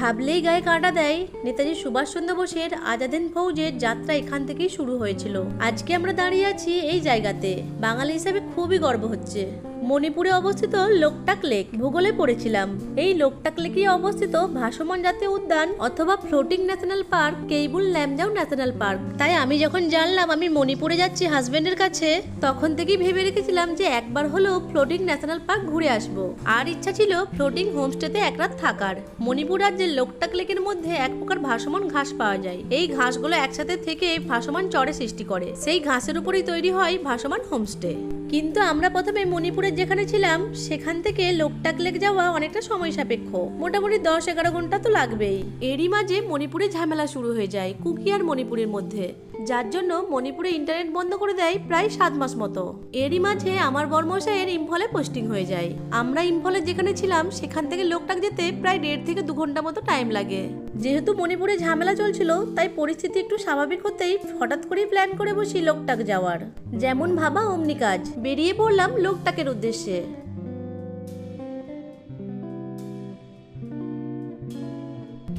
ভাবলেই গায়ে কাঁটা দেয়। নেতাজি সুভাষচন্দ্র বোসের আজাদিন ফৌজের যাত্রা এখান থেকেই শুরু হয়েছিল। আজকে আমরা দাঁড়িয়ে আছি এই জায়গাতে। বাঙালি হিসাবে খুবই গর্ব হচ্ছে। মণিপুরে অবস্থিত লোকটাক লেক। ভূগোলে পড়েছিলাম। এই লোকটাক লেকে অবস্থিত ভাসমান জাতীয় উদ্যান অথবা floating national park, Keibul Lamjao national park. তাই আমি যখন জানলাম আমি মণিপুরে যাচ্ছি হাজবেন্ডের কাছে, তখন থেকেই ভেবে রেখেছিলাম যে একবার হলেও ফ্লোটিং ন্যাশনাল পার্ক ঘুরে আসব। আর ইচ্ছা ছিল ফ্লোটিং হোমস্টেতে এক রাত থাকার। মণিপুর রাজ্যের লোকটাক লেকের মধ্যে এক প্রকার ভাসমান ঘাস পাওয়া যায়। এই ঘাসগুলো একসাথে থেকে ভাসমান চড়ে সৃষ্টি করে। সেই ঘাসের উপরেই তৈরি হয় ভাসমান হোমস্টে। কিন্তু আমরা প্রথমে মণিপুরের যেখানে ছিলাম, সেখান থেকে লোকটাক লেক যাওয়া অনেকটা সময় সাপেক্ষ। মোটামুটি দশ এগারো ঘণ্টা তো লাগবেই। এরই মাঝে মণিপুরে ঝামেলা শুরু হয়ে যায়, কুকি আর মণিপুরের মধ্যে। যার জন্য মণিপুরে ইন্টারনেট বন্ধ করে দেয় প্রায় সাত মাস মতো। এরই মাঝে আমার বর্মশাইয়ের ইম্ফলে পোস্টিং হয়ে যায়। আমরা ইম্ফলে যেখানে ছিলাম, সেখান থেকে লোকটাক যেতে প্রায় দেড় থেকে দু ঘণ্টা মতো টাইম লাগে। যেহেতু মণিপুরে ঝামেলা চলছিল, তাই পরিস্থিতি একটু স্বাভাবিক হতেই হঠাৎ করেই প্ল্যান করে বসি লোকটাক যাওয়ার। যেমন ভাবা, অমনি কাজ। বেরিয়ে পড়লাম লোকটাকের উদ্দেশ্যে।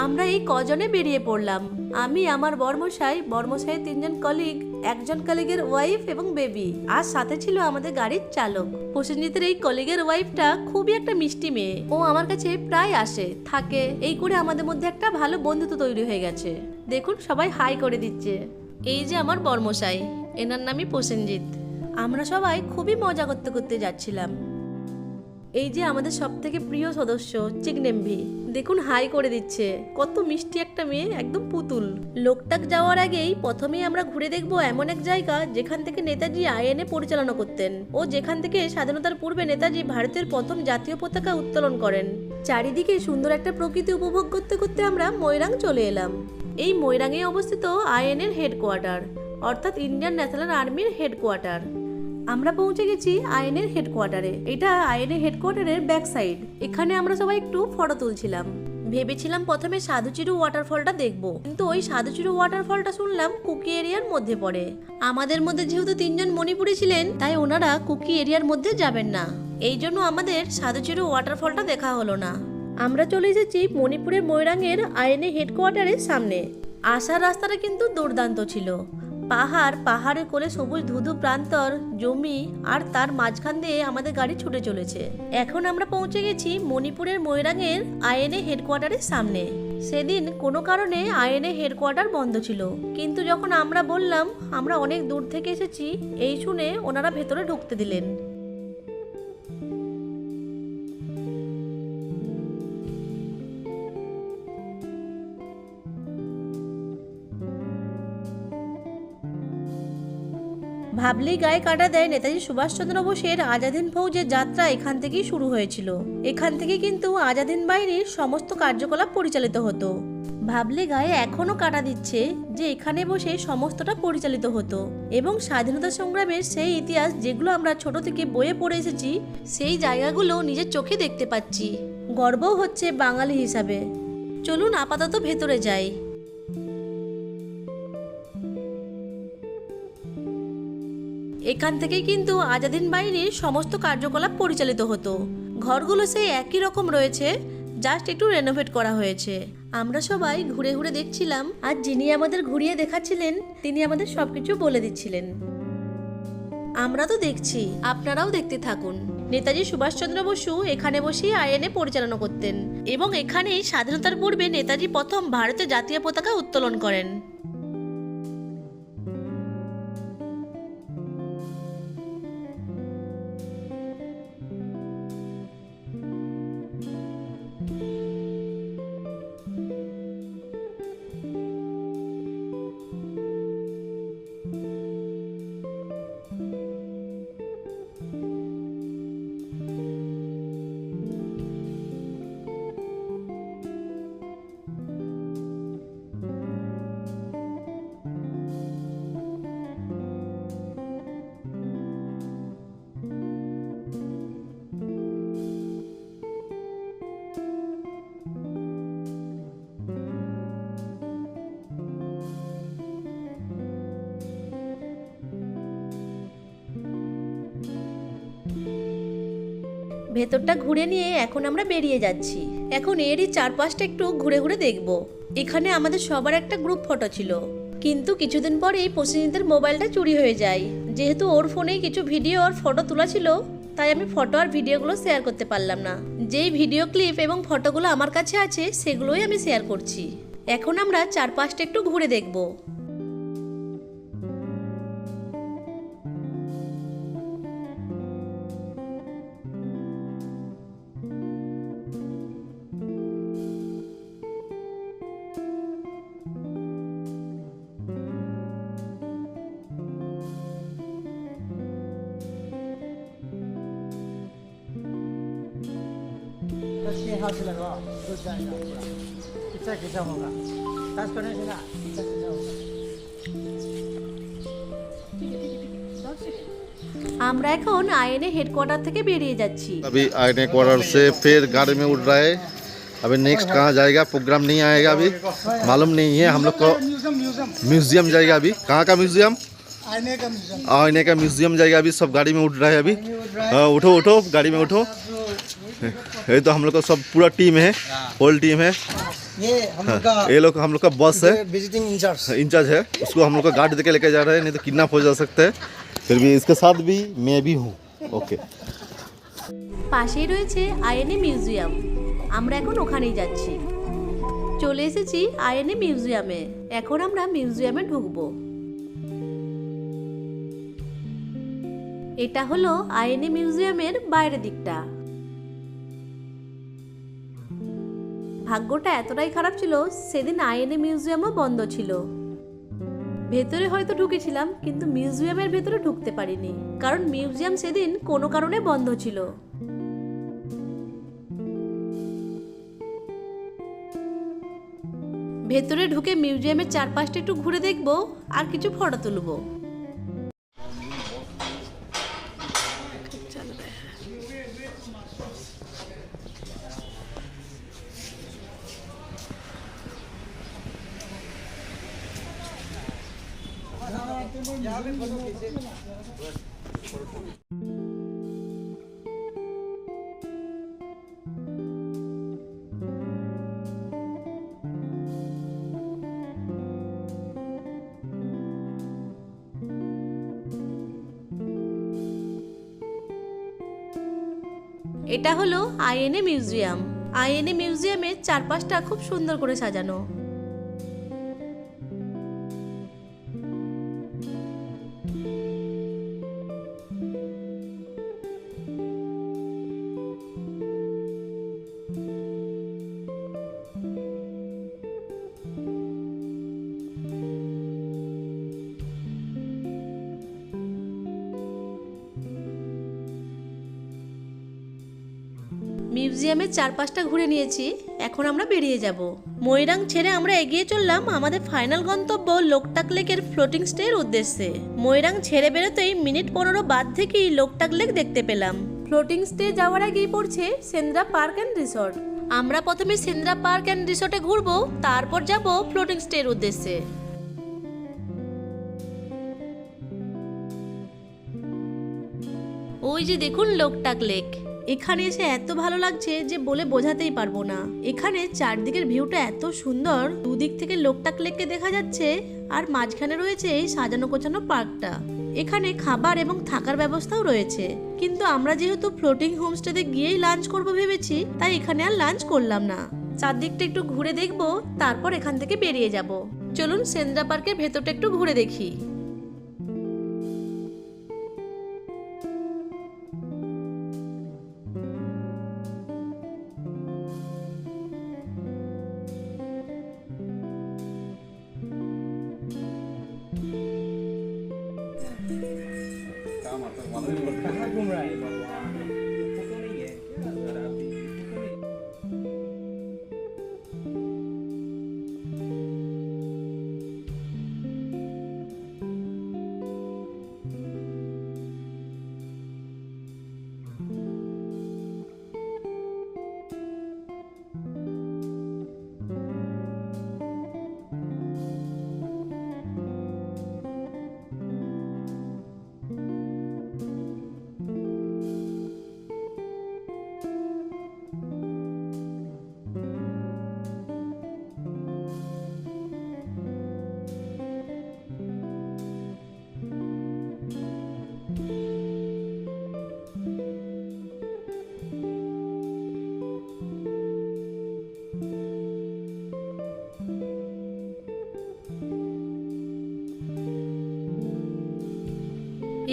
আমরা এই কজনে বেরিয়ে পড়লাম। আমি, আমার বর্মশাই, বর্মশাইয়ের তিনজন কলিগ একজন কলিগের ওয়াইফ এবং বেবি আর সাথে ছিল আমাদের গাড়ির চালক। প্রসেনজিতের এই কলিগের ওয়াইফটা খুবই একটা মিষ্টি মেয়ে। ও আমার কাছে প্রায় আসে, থাকে। এই করে আমাদের মধ্যে একটা ভালো বন্ধুত্ব তৈরি হয়ে গেছে। দেখুন, সবাই হাই করে দিচ্ছে। এই যে আমার বর্মশাই, এনার নামই প্রসেনজিৎ। আমরা সবাই খুবই মজা করতে করতে যাচ্ছিলাম। এই যে আমাদের সব থেকে প্রিয় সদস্য, চিকনেম্ভি, দেখুন হাই করে দিচ্ছে। কত মিষ্টি একটা মেয়ে, একদম পুতুল। লোকটাক যাওয়ার আগেই প্রথমেই আমরা ঘুরে দেখব এমন এক জায়গা যেখান থেকে নেতাজি আইএনএ পরিচালনা করতেন ও যেখান থেকে স্বাধীনতার পূর্বে নেতাজি ভারতের প্রথম জাতীয় পতাকা উত্তোলন করেন। চারিদিকে সুন্দর একটা প্রকৃতি উপভোগ করতে করতে আমরা ময়রাং চলে এলাম। এই ময়রাঙে অবস্থিত আইএনএর হেডকোয়ার্টার, অর্থাৎ ইন্ডিয়ান ন্যাশনাল আর্মির হেডকোয়ার্টার। আমরা পৌঁছে গেছি আইএনের হেডকোয়ার্টারে। এটা আইএনের হেডকোয়ার্টারের ব্যাক সাইড এখানে আমরা সবাই একটু ফটো তুলছিলাম। ভেবেছিলাম প্রথমে সাধুচিরু ওয়াটারফলটা দেখব। কিন্তু ওই সাধুচিরু ওয়াটারফলটা শুনলাম কুকি এরিয়ার মধ্যে পড়ে। আমাদের মধ্যে যেহেতু তিনজন মণিপুরি ছিলেন, তাই ওনারা কুকি এরিয়ার মধ্যে যাবেন না। এই জন্য আমাদের সাধুচিরু ওয়াটারফলটা দেখা হলো না। আমরা চলে এসেছি মণিপুরের ময়রাঙের আইএনএ হেডকোয়ার্টারের সামনে। আসার রাস্তাটা কিন্তু দুর্দান্ত ছিল। পাহাড়, পাহাড়ের কোলে সবুজ ধুধু প্রান্তর জমি আর তার মাঝখান দিয়ে আমাদের গাড়ি ছুটে চলেছে। এখন আমরা পৌঁছে গেছি মণিপুরের ময়রাঙের আইএনএ হেডকোয়ার্টারের সামনে। সেদিন কোনো কারণে আইএনএ হেডকোয়ার্টার বন্ধ ছিল। কিন্তু যখন আমরা বললাম, আমরা অনেক দূর থেকে এসেছি, এই শুনে ওনারা ভেতরে ঢুকতে দিলেন। ভাবলেই গায়ে কাটা দেয় নেতাজি সুভাষচন্দ্র বোসের আজাদিন ফৌজের যাত্রা এখান থেকেই শুরু হয়েছিল। এখান থেকে কিন্তু আজাদিন বাহিনীর সমস্ত কার্যকলাপ পরিচালিত হতো। ভাবলে গায়ে এখনও কাটা দিচ্ছে যে এখানে বসে সমস্তটা পরিচালিত হতো এবং স্বাধীনতা সংগ্রামের সেই ইতিহাস যেগুলো আমরা ছোট থেকে বইয়ে পড়ে এসেছি, সেই জায়গাগুলো নিজের চোখে দেখতে পাচ্ছি। গর্বও হচ্ছে বাঙালি হিসাবে। চলুন আপাতত ভেতরে যাই। এখান থেকে কিন্তু আজাদিন বাহিনীর সমস্ত কার্যকলাপ পরিচালিত হতো। ঘরগুলো সেই একই রকম রয়েছে জাস্ট একটু রেনোভেট করা হয়েছে। আমরা সবাই ঘুরে ঘুরে দেখছিলাম, আর যিনি আমাদের ঘুরিয়ে দেখাচ্ছিলেন, তিনি আমাদের সবকিছু বলে দিচ্ছিলেন। আমরা তো দেখছি, আপনারাও দেখতে থাকুন। নেতাজি সুভাষচন্দ্র বসু এখানে বসেই আইএনএ পরিচালনা করতেন, এবং এখানেই স্বাধীনতার পূর্বে নেতাজি প্রথম ভারতের জাতীয় পতাকা উত্তোলন করেন। ভেতরটা ঘুরে নিয়ে এখন আমরা বেরিয়ে যাচ্ছি। এখন এরই চারপাশটা একটু ঘুরে ঘুরে দেখব। এখানে আমাদের সবার একটা গ্রুপ ফটো ছিল। কিন্তু কিছুদিন পরেই প্রসেনজিতের মোবাইলটা চুরি হয়ে যায়। যেহেতু ওর ফোনেই কিছু ভিডিও আর ফটো তোলা ছিল, তাই আমি ফটো আর ভিডিওগুলো শেয়ার করতে পারলাম না। যেই ভিডিও ক্লিপ এবং ফটোগুলো আমার কাছে আছে, সেগুলোই আমি শেয়ার করছি। এখন আমরা চারপাশটা একটু ঘুরে দেখব। तो छः हाथ से लगाओ तो जाएगा पूरा खींचा खींचा होगा टच करने से ना खींचा खींचा होगा আমরা এখন আইএনএ হেডকোয়ার্টার থেকে বেরিয়ে যাচ্ছি अभी आने क्वार्टर से फिर गाड़ी में उड़ रहा है अभी नेक्स्ट कहाँ जाएगा प्रोग्राम नहीं आएगा अभी मालूम नहीं है हम लोग को म्यूजियम म्यूजियम म्यूजियम जाएगा अभी कहाँ का म्यूजियम आईने का म्यूजियम आने का म्यूजियम जाएगा अभी सब गाड़ी में उड़ रहा है अभी हाँ, उठो उठो गाड़ी में उठो ये तो हम लोग का सब पूरा टीम है होल टीम है ये हम लोग का ये लोग हम लोग का बस है विजिटिंग इंचार्ज इंचार्ज है उसको हम लोग का गार्ड देके लेके जा रहे हैं नहीं तो किडनैप हो जा सकते हैं फिर भी इसके साथ भी मैं भी हूँ ओके পাশেই রয়েছে আইএনএ মিউজিয়াম আমরা এখন ওখানেই যাচ্ছি চলে এসেছি আইএনএ মিউজিয়ামে এখন আমরা মিউজিয়ামে ঢুকবো এটা হলো আইএনএ মিউজিয়ামের বাইরের দিকটা ভাগ্যটা এতটাই খারাপ ছিল, সেদিন আইএনএ মিউজিয়ামও বন্ধ ছিল। ভেতরে হয়তো ঢুকেছিলাম, কিন্তু মিউজিয়ামের ভেতরে ঢুকতে পারিনি, কারণ মিউজিয়াম সেদিন কোনো কারণে বন্ধ ছিল। ভেতরে ঢুকে মিউজিয়ামের চারপাশটা একটু ঘুরে দেখব, আর কিছু ফটো তুলবো। এটা হলো আইএনএ মিউজিয়াম। আইএনএ মিউজিয়ামের চারপাশটা খুব সুন্দর করে সাজানো। মিউজিয়ামের চারপাশটা ঘুরে নিয়েছি, এখন আমরা বেরিয়ে যাব। ময়রাং ছেড়ে আমরা এগিয়ে চললাম আমাদের ফাইনাল গন্তব্য লোকটাক লেকের ফ্লোটিং স্টের উদ্দেশ্যে। ময়রাং ছেড়ে বেরোতেই মিনিট পনেরো বাদ থেকেই লোকটাক লেক দেখতে পেলাম। ফ্লোটিং স্টে যাওয়ার আগেই পড়ছে সেন্দ্রা পার্ক অ্যান্ড রিসর্ট। আমরা প্রথমে সেন্দ্রা পার্ক অ্যান্ড রিসর্টে ঘুরবো, তারপর যাব ফ্লোটিং স্টের উদ্দেশ্যে। ওই যে দেখুন লোকটাক লেক। এখানে এসে এত ভালো লাগছে যে বলে বোঝাতেই পারব না। এখানে চারদিকের ভিউটা এত সুন্দর, দুদিক থেকে লোকটাক লেককে দেখা যাচ্ছে আর মাঝখানে রয়েছে এই সাজানো গোছানো পার্কটা। এখানে খাবার এবং থাকার ব্যবস্থাও রয়েছে। কিন্তু আমরা যেহেতু ফ্লোটিং হোমস্টেতে গিয়েই লাঞ্চ করব ভেবেছি, তাই এখানে আর লাঞ্চ করলাম না। চারদিকটা একটু ঘুরে দেখব, তারপর এখান থেকে বেরিয়ে যাব। চলুন সেন্দ্রা পার্কের ভেতরটা একটু ঘুরে দেখি।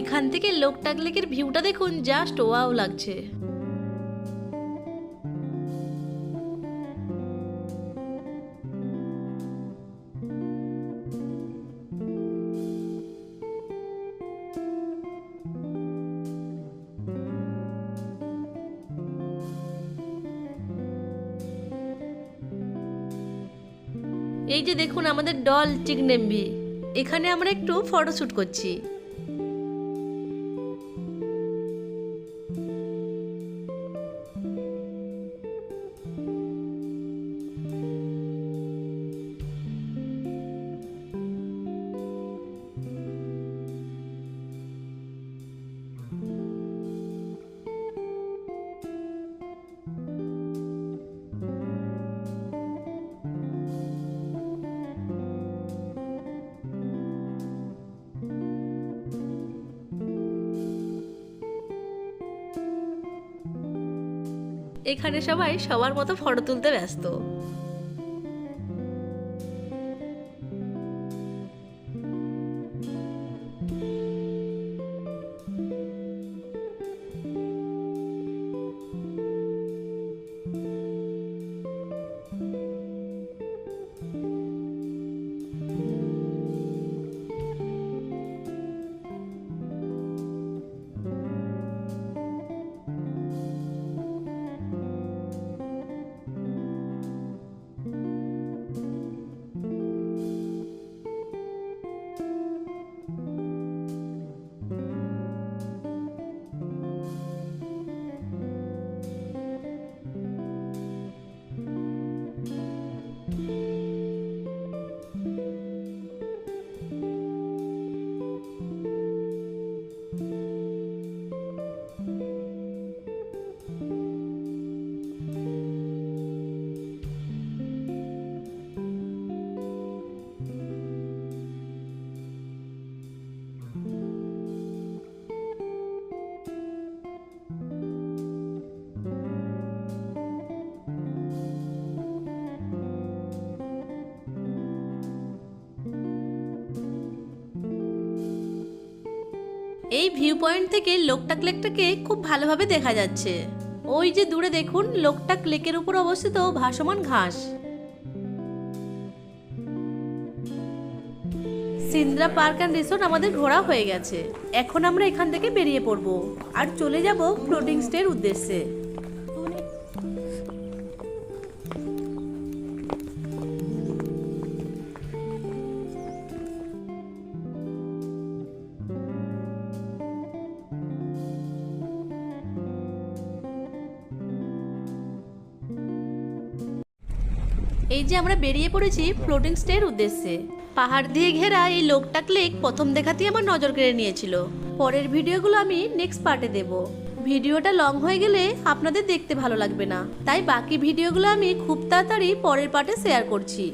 এখান থেকে লোকটাক লেকের ভিউটা দেখুন জাস্ট ওয়াও লাগছে। এই যে দেখুন, আমাদের ডল চিকনেম্বি। এখানে আমরা একটু ফটোশ্যুট করছি। এখানে সবাই সবার মতো ফটো তুলতে ব্যস্ত। এই ভিউ পয়েন্ট থেকে লোকটাক লেকটাকে খুব ভালোভাবে দেখা যাচ্ছে। ওই যে দূরে দেখুন, লোকটাক লেকের উপর অবস্থিত ভাসমান ঘাস। সিন্দ্রা পার্ক অ্যান্ড রিসোর্ট আমাদের ঘোরা হয়ে গেছে। এখন আমরা এখান থেকে বেরিয়ে পড়ব। আর চলে যাব ফ্লোটিং স্টের উদ্দেশ্যে। এই যে আমরা বেরিয়ে পড়েছি ফ্লোটিং স্টের উদ্দেশ্যে। পাহাড় দিয়ে ঘেরা এই লোকটাক লেক প্রথম দেখাতেই আমার নজর কেড়ে নিয়েছিল। পরের ভিডিওগুলো আমি নেক্সট পার্টে দেব। ভিডিওটা লং হয়ে গেলে আপনাদের দেখতে ভালো লাগবে না। তাই বাকি ভিডিওগুলো আমি খুব তাড়াতাড়ি পরের পার্টে শেয়ার করছি।